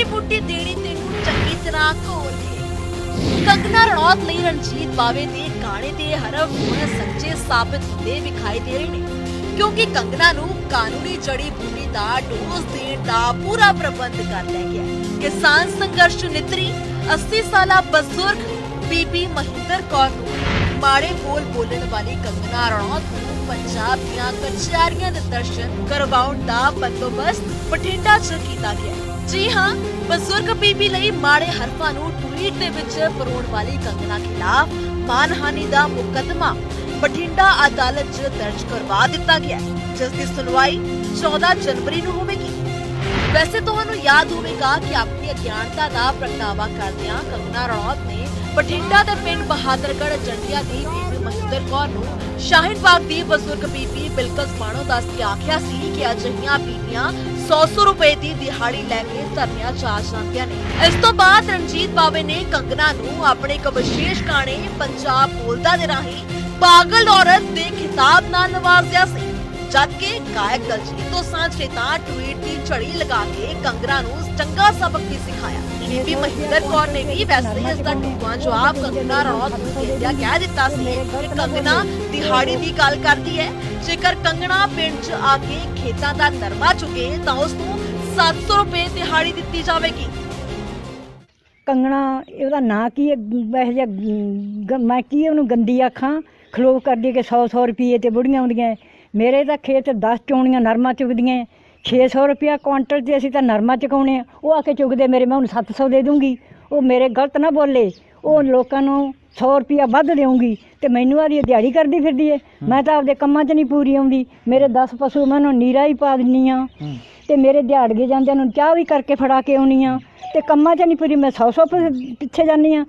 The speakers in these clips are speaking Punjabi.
ਜੜੀ ਬੂਟੀ ਦੇਣੀ ਤੈਨੂੰ ਚੰਗੀ ਤਰ੍ਹਾਂ ਘੋਲ ਕੇ ਕੰਗਨਾ ਰਣੌਤ ਲਈ ਰਣਜੀਤ ਬਾਵੇ ਦੇ ਗਾਣੇ ਦੇ ਹਰਫ ਹੁਣ ਸੱਚੇ ਸਾਬਤ ਹੁੰਦੇ ਵਿਖਾਈ ਦੇ ਰਹੇ ਨੇ। ਕਿਉਂਕਿ ਕੰਗਨਾ ਨੂੰ ਕਾਨੂੰਨੀ ਜੜੀ ਬੂਟੀ ਦਾ ਡੋਜ਼ ਦੇਣ ਦਾ ਪੂਰਾ ਪ੍ਰਬੰਧ ਕਰ ਲਿਆ ਗਿਆ ਕਿਸਾਨ ਸੰਘਰਸ਼ ਨਿਤਰੀ 80 ਸਾਲਾ ਬਜ਼ੁਰਗ ਬੀਬੀ ਮਹਿੰਦਰ ਕੌਰ ਨੂੰ ਮਾੜੇ ਬੋਲ ਬੋਲਣ ਵਾਲੀ ਕੰਗਨਾ ਰਣੌਤ ਨੂੰ ਪੰਜਾਬ ਦੀਆਂ ਕਚਹਿਰੀਆਂ ਦੇ ਦਰਸ਼ਨ ਕਰਵਾਉਣ ਦਾ ਬੰਦੋਬਸਤ ਬਠਿੰਡਾ 'ਚ ਕੀਤਾ ਗਿਆ ਜੀ ਹਾਂ, ਬਜ਼ੁਰਗ ਬੀਬੀ ਲਈ ਮਾੜੇ ਹਰਫਾਂ ਨੂੰ ਟਵੀਟ ਦੇ ਵਿੱਚ ਪਰੋਣ ਵਾਲੀ ਕੰਗਨਾ ਖਿਲਾਫ ਮਾਨਹਾਨੀ ਦਾ ਮੁਕੱਦਮਾ ਬਠਿੰਡਾ ਅਦਾਲਤ 'ਚ ਦਰਜ ਕਰਵਾ ਦਿੱਤਾ ਗਿਆ ਜਿਸ ਦੀ ਸੁਣਵਾਈ 14 ਜਨਵਰੀ ਨੂੰ ਹੋਵੇਗੀ। ਵੈਸੇ ਤੁਹਾਨੂੰ ਯਾਦ ਹੋਵੇਗਾ ਕਿ ਆਪਣੀ ਅਗਿਆਨਤਾ ਦਾ ਪ੍ਰਗਟਾਵਾ ਕਰਦਿਆਂ ਕੰਗਨਾ ਰਣੌਤ ਨੇ ਬਠਿੰਡਾ ਦੇ ਪਿੰਡ ਬਹਾਦਰਗੜ੍ਹ ਜੰਡਿਆ ਦੀ ਬੀਬੀ ਮਹਿੰਦਰ ਕੌਰ ਨੂੰ ਸ਼ਾਹੀਨ ਬਾਗ ਦੀ ਬਜ਼ੁਰਗ ਬੀਬੀ ਬਿਲਕਸ ਬਾਣੋ ਦੱਸ ਕੇ ਆਖਿਆ ਸੀ ਕਿ ਅਜਿਹੀਆਂ ਬੀਬੀਆਂ 100-100 ਰੁਪਏ ਦੀ ਦਿਹਾੜੀ ਲੈ ਕੇ ਧਰਨਿਆਂ 'ਚ ਜਾਂਦੀਆਂ ਨੇ। ਇਸ ਤੋਂ ਬਾਅਦ ਰਣਜੀਤ ਬਾਵੇ ਨੇ ਕੰਗਨਾ ਨੂੰ ਆਪਣੇ ਇੱਕ ਵਿਸ਼ੇਸ਼ ਗਾਣੇ ਪੰਜਾਬ ਬੋਲਦਾ ਦੇ ਰਾਹੀਂ ਪਾਗਲ ਔਰਤ ਦੇ ਖਿਤਾਬ ਨਾਲ ਨਵਾਜ਼ਿਆ ਸੀ ਜਦਕਿ ਗਾਇਕ ਦਲਜੀਤ ਦੋਸਾਂਝ ਨੇ ਤਾਂ ਟਵੀਟ ਦੀ ਝੜੀ ਲਗਾ ਕੇ ਕੰਗਨਾ ਨੂੰ ਚੰਗਾ ਸਬਕ ਵੀ ਸਿਖਾਇਆ। ਬੀਬੀ ਮਹਿੰਦਰ ਕੌਰ ਨੇ ਵੀ ਵੈਸੇ ਇਸ ਦਾ ਢੁਕਵਾਂ ਜਵਾਬ ਕੰਗਨਾ ਰਣੌਤ ਨੂੰ ਦਿੰਦਿਆਂ ਕਹਿ ਦਿੱਤਾ ਸੀ ਕਿ ਕੰਗਨਾ ਦਿਹਾੜੀ ਦੀ ਗੱਲ ਕਰਦੀ ਹੈ। ਜੇਕਰ ਕੰਗਨਾ ਪਿੰਡ 'ਚ ਆ ਕੇ ਖੇਤਾਂ ਦਾ ਨਰਮਾ ਚੁਗੇ ਤਾਂ ਉਸ ਨੂੰ 700 ਰੁਪਏ ਦਿਹਾੜੀ ਦਿੱਤੀ ਜਾਵੇਗੀ। ਕੰਗਣਾ ਇਹਦਾ ਨਾਂ ਕੀ ਹੈ? ਵੈਸੇ ਜਿਹਾ ਗ- ਮੈਂ ਕੀ ਉਹਨੂੰ ਗੰਦੀ ਆਖਾਂ? ਖਲੋ ਕਰਦੀ ਕਿ 100 100 ਰੁਪਏ ਤੇ ਬੁੜੀਆਂ ਆਉਂਦੀਆਂ ਮੇਰੇ ਤਾਂ ਖੇਤ 10 ਚੋਣੀਆਂ ਨਰਮਾ ਚੁਗਦੀਆਂ 600 ਰੁਪਿਆ ਕੁਆਂਟਲ ਤੇ ਅਸੀਂ ਤਾਂ ਨਰਮਾ ਚੁਕਾਉਣੇ ਆ ਉਹ ਆ ਕੇ ਚੁਗਦੇ ਮੇਰੇ ਮੈਂ ਉਹਨੂੰ 700 ਦੇ ਦੂੰਗੀ। ਉਹ ਮੇਰੇ ਗਲਤ ਨਾ ਬੋਲੇ ਉਹ ਲੋਕਾਂ ਨੂੰ 100 ਰੁਪਿਆ ਵੱਧ ਦੇਊਂਗੀ ਤੇ ਮੈਨੂੰ ਆਦੀ ਦਿਹਾੜੀ ਕਰਦੀ ਫਿਰਦੀ ਏ ਮੈਂ ਤਾਂ ਆਪਦੇ ਕੰਮਾਂ 'ਚ ਨਹੀਂ ਪੂਰੀ ਆਉਂਦੀ। ਮੇਰੇ 10 ਪਸ਼ੂ ਮੈਂ ਉਹਨੂੰ ਨੀਰਾ ਹੀ ਪਾ ਦਿੰਨੀ ਆ। ਤੇ ਮੇਰੇ ਦਿਹਾੜੀਏ ਜਾਂਦਿਆਂ ਨੂੰ ਚਾਹ ਵੀ ਕਰਕੇ ਫੜਾ ਕੇ ਆਉਣੀ ਆ। ਤੇ ਕੰਮਾਂ 'ਚ ਨਹੀਂ ਪੂਰੀ ਮੈਂ 100 100 ਪਿੱਛੇ ਜਾਂਦੀ ਆ।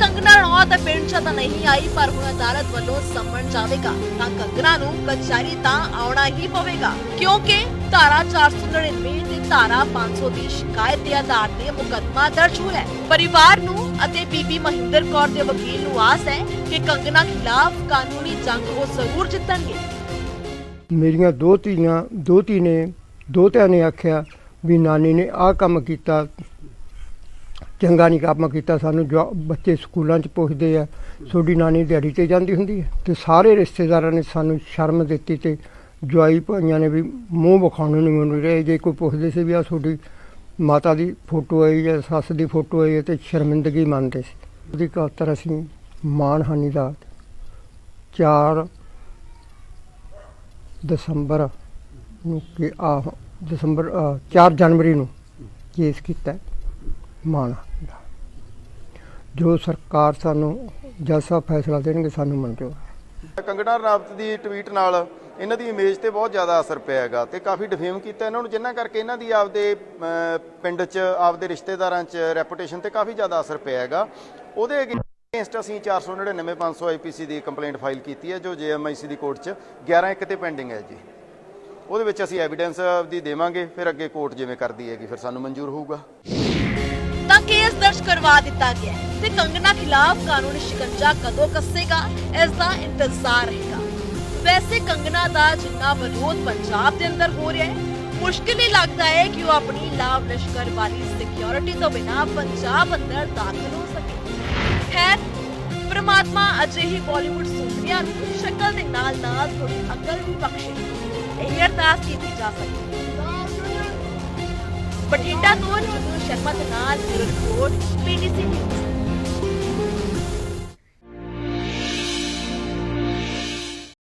ਕੰਗਨਾ ਰਣੌਤ ਪਿੰਡ 'ਚ ਤਾਂ ਨਹੀਂ ਆਈ, ਪਰ ਹੁਣ ਅਦਾਲਤ ਵੱਲੋਂ ਸੰਮਣ ਜਾਵੇਗਾ। ਤਾਂ ਕੰਗਨਾ ਨੂੰ ਕਚਹਿਰੀ ਤਾਂ ਆਉਣਾ ਹੀ ਪਵੇਗਾ। ਕਿਉਂਕਿ ਧਾਰਾ 499 ਤੇ ਧਾਰਾ 500 ਦੀ ਸ਼ਿਕਾਇਤ ਦੇ ਆਧਾਰ ਤੇ ਮੁਕੱਦਮਾ ਦਰਜ ਹੋਇਆ ਹੈ। ਪਰਿਵਾਰ ਨੂੰ ਅਤੇ ਬੀਬੀ ਮਹਿੰਦਰ ਕੌਰ ਦੇ ਵਕੀਲ ਨੂੰ ਆਸ ਹੈ ਕਿ ਕੰਗਨਾ ਖਿਲਾਫ ਕਾਨੂੰਨੀ ਜੰਗ ਉਹ ਜ਼ਰੂਰ ਜਿੱਤਣਗੇ। ਮੇਰੀਆਂ ਦੋ ਧੀਆਂ, ਦੋ ਧੀ ਨੇ, ਦੋ ਦੋਤਿਆਂ ਨੇ ਆਖਿਆ ਵੀ ਨਾਨੀ ਨੇ ਆਹ ਕੰਮ ਕੀਤਾ। ਚੰਗਾ ਨਹੀਂ ਕੰਮ ਕੀਤਾ ਸਾਨੂੰ ਜੋ ਬੱਚੇ ਸਕੂਲਾਂ 'ਚ ਪੁੱਛਦੇ ਆ ਤੁਹਾਡੀ ਨਾਨੀ ਦਿਹਾੜੀ ਤੇ ਜਾਂਦੀ ਹੁੰਦੀ ਹੈ ਤੇ ਸਾਰੇ ਰਿਸ਼ਤੇਦਾਰਾਂ ਨੇ ਸਾਨੂੰ ਸ਼ਰਮ ਦਿੱਤੀ ਤੇ ਜਵਾਈ ਭਾਈਆਂ ਨੇ ਵੀ ਮੂੰਹ ਵਿਖਾਉਣ ਨੂੰ ਨਹੀਂ ਮੰਨ ਰਹੇ। ਜੇ ਕੋਈ ਪੁੱਛਦੇ ਸੀ ਵੀ ਆ ਤੁਹਾਡੀ ਮਾਤਾ ਦੀ ਫੋਟੋ ਆਈ ਜਾਂ ਸੱਸ ਦੀ ਫੋਟੋ ਆਈ ਹੈ ਤੇ ਸ਼ਰਮਿੰਦਗੀ ਮੰਨਦੇ ਸੀ। ਉਹਦੀ ਖਾਤਰ ਅਸੀਂ ਮਾਨਹਾਨੀ ਦਾ 4 ਦਸੰਬਰ ਨੂੰ ਕਿ ਆ ਦਸੰਬਰ ਅ, 4 ਜਨਵਰੀ ਨੂੰ ਕੇਸ ਕੀਤਾ। ਹੈ ਜੋ ਸਰਕਾਰ ਸਾਨੂੰ ਜੈਸਾ ਫੈਸਲਾ ਦੇਣਗੇ, ਸਾਨੂੰ ਮਨਜ਼ੂਰ ਹੈ। ਕੰਗਣਾ ਰਣਾਵਤ ਦੀ ਟਵੀਟ ਨਾਲ ਇਹਨਾਂ ਦੀ ਇਮੇਜ ਤੇ ਬਹੁਤ ਜ਼ਿਆਦਾ ਅਸਰ ਪਿਆ ਹੈਗਾ ਤੇ ਕਾਫੀ ਡਿਫੇਮ ਕੀਤਾ ਇਹਨਾਂ ਨੂੰ, ਜਿੰਨਾ ਕਰਕੇ ਇਹਨਾਂ ਦੀ ਆਪਦੇ ਪਿੰਡ 'ਚ, ਆਪਦੇ ਰਿਸ਼ਤੇਦਾਰਾਂ 'ਚ ਰੈਪੂਟੇਸ਼ਨ ਤੇ ਕਾਫੀ ਜ਼ਿਆਦਾ ਅਸਰ ਪਿਆ ਹੈਗਾ। ਉਹਦੇ ਅਗੇਂਸਟ ਅਸੀਂ 499 500 ਆਈਪੀਸੀ ਦੀ ਕੰਪਲੇਂਟ ਫਾਈਲ ਕੀਤੀ ਹੈ, ਜੋ ਜੇਐਮਆਈਸੀ ਦੀ ਕੋਰਟ 'ਚ 11 ਇੱਕ ਤੇ ਪੈਂਡਿੰਗ ਹੈ ਜੀ। ਉਹਦੇ ਵਿੱਚ ਅਸੀਂ ਐਵੀਡੈਂਸ ਦੀ ਦੇਵਾਂਗੇ, ਫਿਰ ਅੱਗੇ ਕੋਰਟ ਜਿਵੇਂ ਕਰਦੀ ਹੈਗੀ, ਫਿਰ ਸਾਨੂੰ ਮਨਜ਼ੂਰ ਹੋਊਗਾ। ਕੇਸ ਦਰਜ ਕਰਵਾ ਦਿੱਤਾ ਗਿਆ ਤੇ ਕੰਗਨਾ ਖਿਲਾਫ ਕਾਨੂੰਨੀ ਸ਼ਿਕੰਜਾ ਕਦੋਂ ਕੱਸੇਗਾ ਇਸ ਦਾ ਇੰਤਜ਼ਾਰ ਰਹੇਗਾ। ਵੈਸੇ ਕੰਗਨਾ ਦਾ ਜਿੰਨਾ ਵਿਰੋਧ ਪੰਜਾਬ ਦੇ ਅੰਦਰ ਹੋ ਰਿਹਾ ਹੈ, ਮੁਸ਼ਕਿਲ ਹੀ ਲੱਗਦਾ ਹੈ ਕਿ ਉਹ ਆਪਣੀ ਲਾਭ ਲਸ਼ਕਰ ਵਾਲੀ ਸਿਕਿਉਰਿਟੀ ਤੋਂ ਬਿਨਾ ਪੰਜਾਬ ਅੰਦਰ ਦਾਖਲ ਹੋ ਸਕੇ। ਖੈਰ, ਪ੍ਰਮਾਤਮਾ ਅਜਿਹੀ ਬਾਲੀਵੁੱਡ ਸੁੰਦਰੀਆਂ ਨੂੰ ਸ਼ਕਲ ਦੇ ਨਾਲ ਨਾਲ ਥੋੜੀ ਅਕਲ ਵੀ ਬਖਸ਼ੇ। ਇਹ ਅਰਦਾਸ ਕੀਤੀ ਜਾ ਸਕਦੀ ਹੈ। ਬਠਿੰਡਾ ਤੋਂ ਜਗੂ ਸ਼ਰਮਾ ਦੇ ਨਾਲ ਬਿਊਰੋ ਰਿਪੋਰਟ ਪੀਟੀਸੀ ਨਿਊਜ਼।